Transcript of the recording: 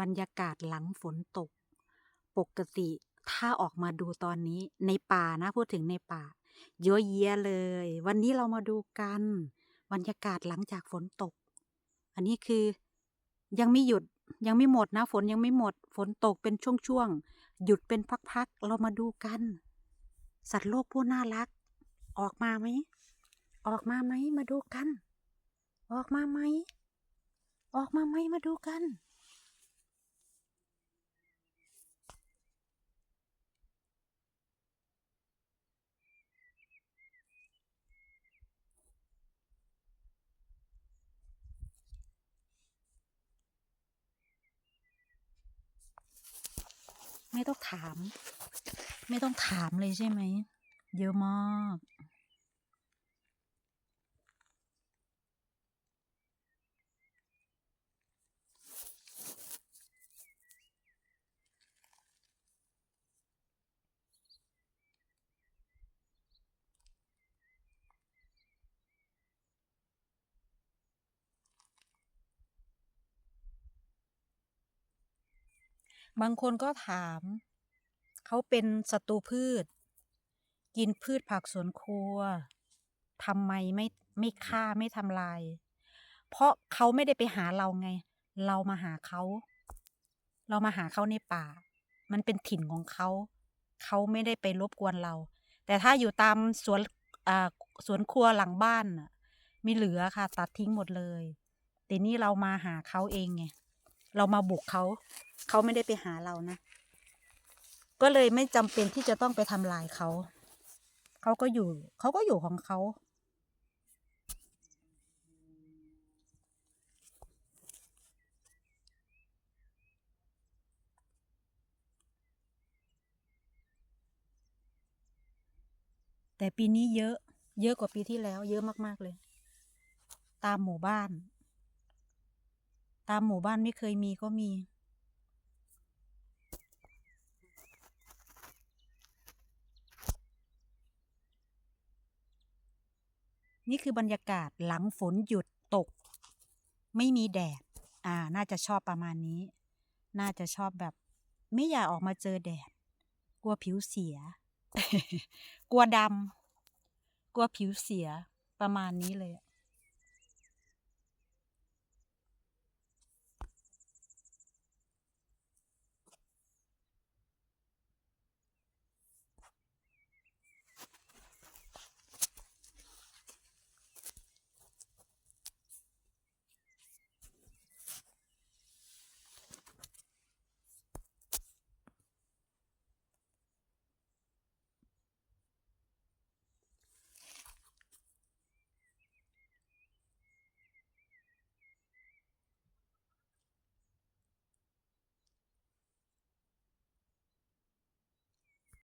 บรรยากาศหลังฝนตก ปกติถ้าออกมาดูตอนนี้ในป่านะพูดถึงในป่าเยอะแยะเลย วันนี้เรามาดูกัน บรรยากาศหลังจากฝนตก อันนี้คือยังไม่หยุดยังไม่หมดนะ ฝนยังไม่หมด ฝนตกเป็นช่วงๆหยุดเป็นพักๆเรามาดูกัน สัตว์โลกผู้น่ารัก ออกมาไหมออกมาไหมมาดูกัน ออกมาไหมออกมาไหมมาดูกัน ไม่ต้องถาม ไม่ต้องถามเลยใช่ไหม เยอะมาก บางคนก็ถาม เขาเป็นศัตรูพืช กินพืชผักสวนครัวทำไมไม่ไม่ฆ่าไม่ทำลาย เพราะเขาไม่ได้ไปหาเราไง เรามาหาเขา เรามาหาเขาในป่า มันเป็นถิ่นของเขา เขาไม่ได้ไปรบกวนเรา แต่ถ้าอยู่ตามสวนสวนครัวหลังบ้านน่ะมีเหลือค่ะ ตัดทิ้งหมดเลยแต่นี่เรามาหาเขาเองไง เรามาบุกเขา เขาไม่ได้ไปหาเรานะ ก็เลยไม่จำเป็นที่จะต้องไปทำลายเขา เขาก็อยู่ เขาก็อยู่ของเขาแต่ปีนี้เยอะ เยอะกว่าปีที่แล้ว เยอะมาก ๆ เลย ตามหมู่บ้าน ตามหมู่บ้านไม่เคยมีก็มี นี่คือบรรยากาศหลังฝนหยุดตก ไม่มีแดด อ่า น่าจะชอบประมาณนี้ น่าจะชอบแบบ ไม่อยากออกมาเจอแดด กลัวผิวเสีย กลัวดำกลัวผิวเสียประมาณนี้เลยอะ